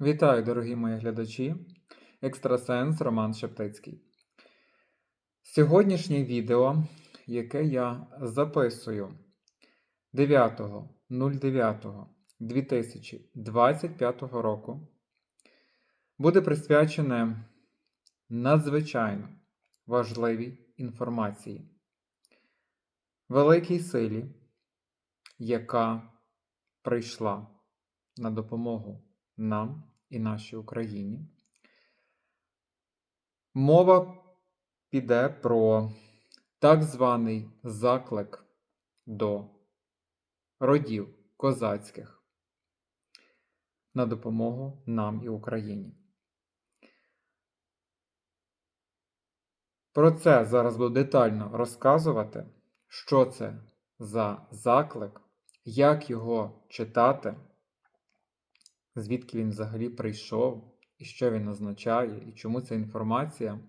Вітаю, дорогі мої глядачі! Екстрасенс Роман Шептицький. Сьогоднішнє відео, яке я записую 9.09.2025 року, буде присвячене надзвичайно важливій інформації, великій силі, яка прийшла на допомогу нам і нашій Україні. Мова піде про так званий заклик до родів козацьких на допомогу нам і Україні. Про це зараз буду детально розказувати, що це за заклик, як його читати звідки він взагалі прийшов, і що він означає, і чому ця інформація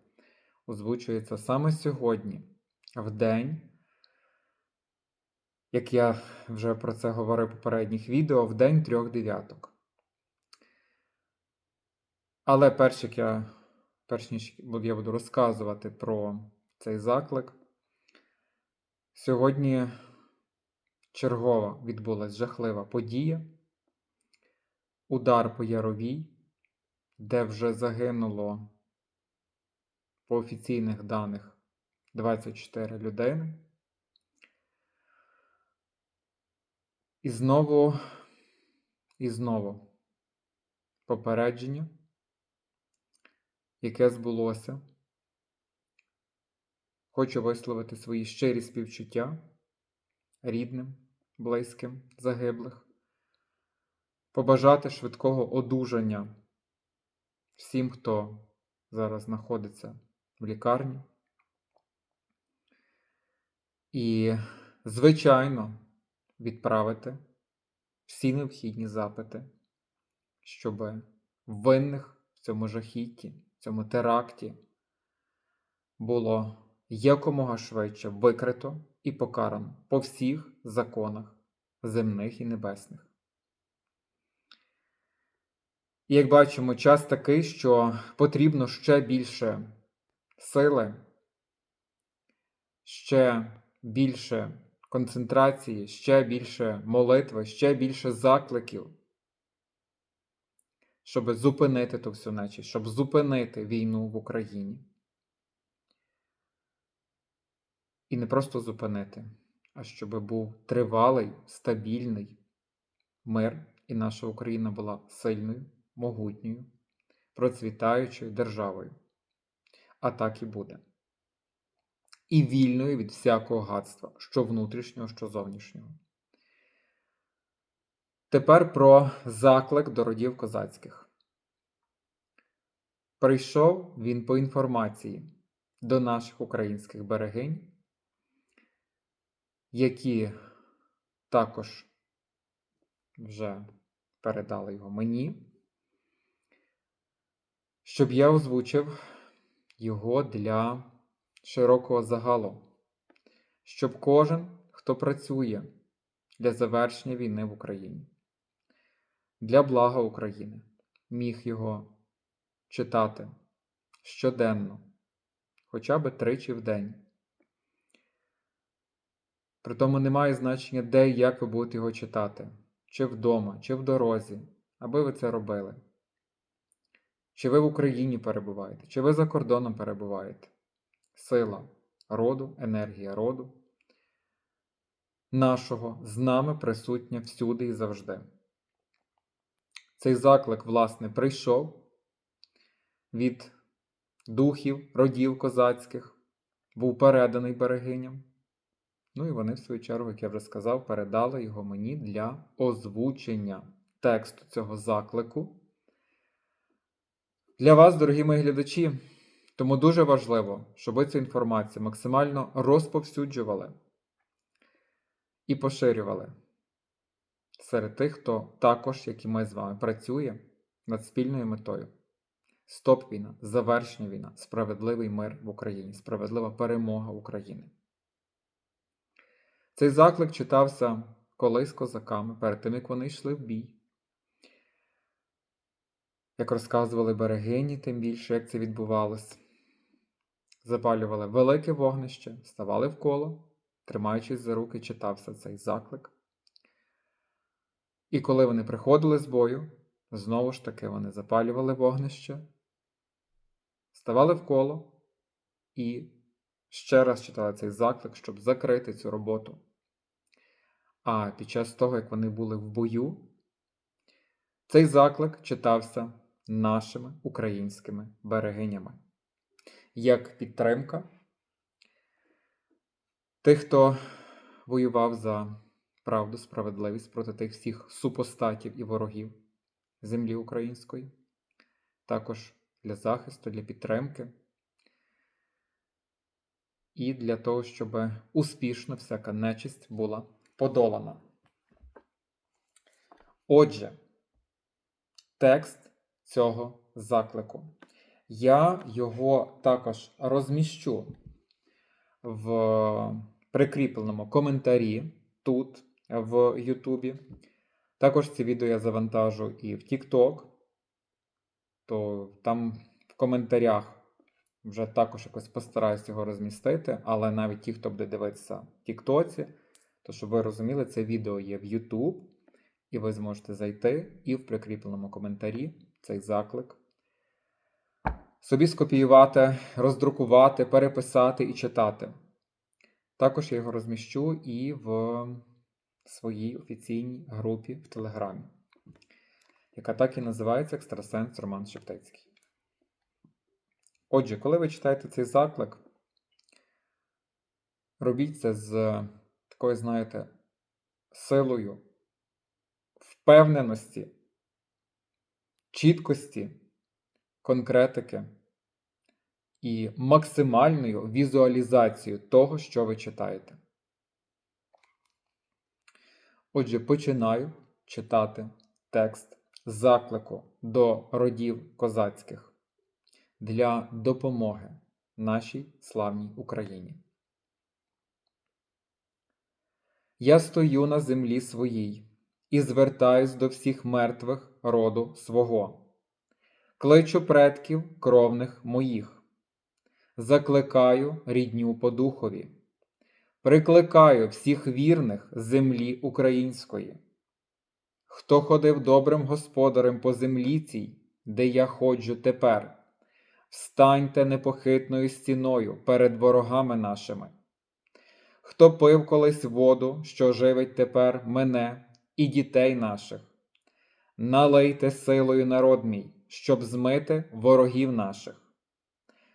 озвучується саме сьогодні, в день, як я вже про це говорив в попередніх відео, в день трьох дев'яток. Але перш як я, перш ніж я буду розказувати про цей заклик, сьогодні чергова відбулася жахлива подія удар по Яровій, де вже загинуло по офіційних даних 24 людини. І знову, і знову попередження, яке збулося. Хочу висловити свої щирі співчуття рідним, близьким, загиблих побажати швидкого одужання всім, хто зараз знаходиться в лікарні. І, звичайно, відправити всі необхідні запити, щоб винних в цьому жахітті, в цьому теракті було якомога швидше викрито і покарано по всіх законах земних і небесних. І як бачимо, час такий, що потрібно ще більше сили, ще більше концентрації, ще більше молитви, ще більше закликів, щоб зупинити ту всю нечість, щоб зупинити війну в Україні. І не просто зупинити, а щоб був тривалий, стабільний мир, і наша Україна була сильною могутньою, процвітаючою державою. А так і буде. І вільною від всякого гадства, що внутрішнього, що зовнішнього. Тепер про заклик до родів козацьких. Прийшов він по інформації до наших українських берегинь, які також вже передали його мені щоб я озвучив його для широкого загалу, щоб кожен, хто працює для завершення війни в Україні, для блага України, міг його читати щоденно, хоча б тричі в день. Притому немає значення, де і як ви будете його читати, чи вдома, чи в дорозі, аби ви це робили. Чи ви в Україні перебуваєте, чи ви за кордоном перебуваєте? Сила роду, енергія роду, нашого з нами присутня всюди і завжди. Цей заклик, власне, прийшов від духів, родів козацьких, був переданий берегиням. Ну і вони, в свою чергу, як я вже сказав, передали його мені для озвучення тексту цього заклику для вас, дорогі мої глядачі, тому дуже важливо, щоб ви цю інформацію максимально розповсюджували і поширювали серед тих, хто також, як і ми з вами, працює над спільною метою. Стоп війна, завершення війна, справедливий мир в Україні, справедлива перемога України. Цей заклик читався колись козаками перед тим, як вони йшли в бій. Як розказували берегині, тим більше, як це відбувалось. Запалювали велике вогнище, ставали в коло, тримаючись за руки, читався цей заклик. І коли вони приходили з бою, знову ж таки вони запалювали вогнище, ставали в коло і ще раз читали цей заклик, щоб закрити цю роботу. А під час того, як вони були в бою, цей заклик читався нашими українськими берегинями як підтримка тих, хто воював за правду, справедливість проти тих всіх супостатів і ворогів землі української, також для захисту, для підтримки і для того, щоб успішно всяка нечисть була подолана. Отже, текст цього заклику. Я його також розміщу в прикріпленому коментарі тут, в Ютубі. Також це відео я завантажу і в TikTok. То там в коментарях вже також якось постараюсь його розмістити, але навіть ті, хто буде дивитися в Тіктоці, то щоб ви розуміли, це відео є в YouTube, і ви зможете зайти і в прикріпленому коментарі цей заклик собі скопіювати, роздрукувати, переписати і читати. Також я його розміщу і в своїй офіційній групі в Телеграмі, яка так і називається Екстрасенс Роман Шептицький. Отже, коли ви читаєте цей заклик, робіть це з такою, знаєте, силою, впевненості, чіткості конкретики і максимальною візуалізацією того, що ви читаєте. Отже, починаю читати текст заклику до родів козацьких для допомоги нашій славній Україні. Я стою на землі своїй і звертаюсь до всіх мертвих роду свого кличу предків кровних моїх, закликаю рідню по духові, прикликаю всіх вірних землі української. Хто ходив добрим господарем по землі цій, де я ходжу тепер, встаньте непохитною стіною перед ворогами нашими. Хто пив колись воду, що живить тепер мене і дітей наших, налийте силою народ мій, щоб змити ворогів наших.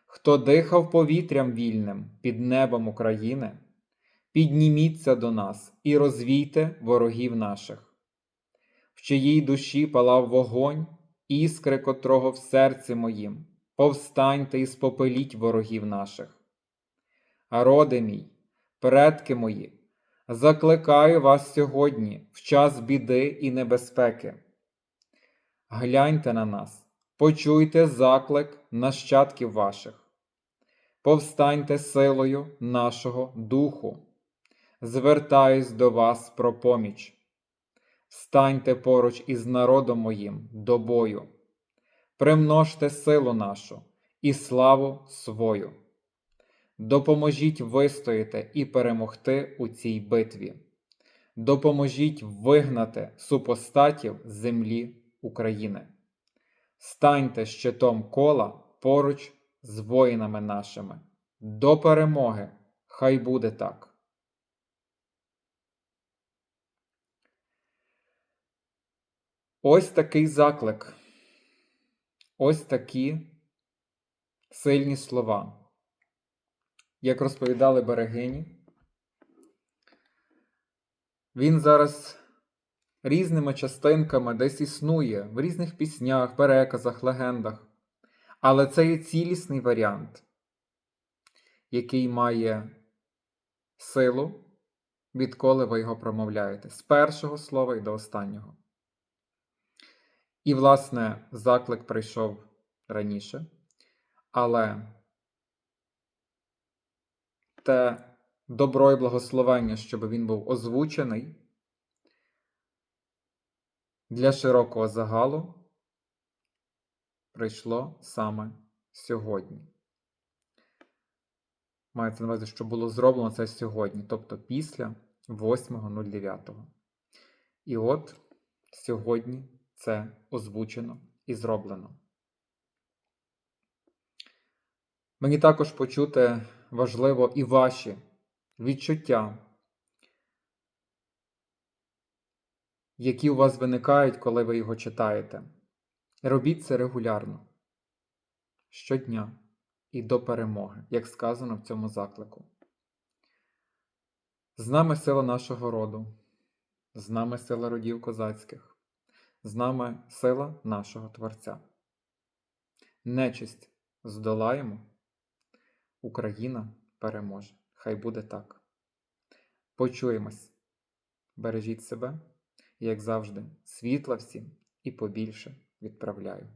Хто дихав повітрям вільним під небом України, підніміться до нас і розвійте ворогів наших, в чиїй душі палав вогонь, іскри котрого в серці моїм, повстаньте і спопеліть ворогів наших. Роди мій, предки мої, закликаю вас сьогодні в час біди і небезпеки. Гляньте на нас, почуйте заклик нащадків ваших, повстаньте силою нашого духу, звертаюсь до вас про поміч. Встаньте поруч із народом моїм до бою, примножте силу нашу і славу свою. Допоможіть вистояти і перемогти у цій битві. Допоможіть вигнати супостатів з землі України. Станьте щитом кола поруч з воїнами нашими. До перемоги! Хай буде так. Ось такий заклик. Ось такі сильні слова. Як розповідали берегині, він зараз різними частинками десь існує в різних піснях, переказах, легендах. Але це є цілісний варіант, який має силу, відколи ви його промовляєте, з першого слова і до останнього. І, власне, заклик прийшов раніше, але те добро і благословення, щоб він був озвучений для широкого загалу прийшло саме сьогодні. Мається на увазі, що було зроблено це сьогодні, тобто після 8.09. І от сьогодні це озвучено і зроблено. Мені також почути важливо і ваші відчуття, які у вас виникають, коли ви його читаєте. Робіть це регулярно, щодня і до перемоги, як сказано в цьому заклику. З нами сила нашого роду, з нами сила родів козацьких, з нами сила нашого Творця. Нечисть здолаємо, Україна переможе. Хай буде так. Почуємось. Бережіть себе, як завжди, світла всім і побільше відправляю.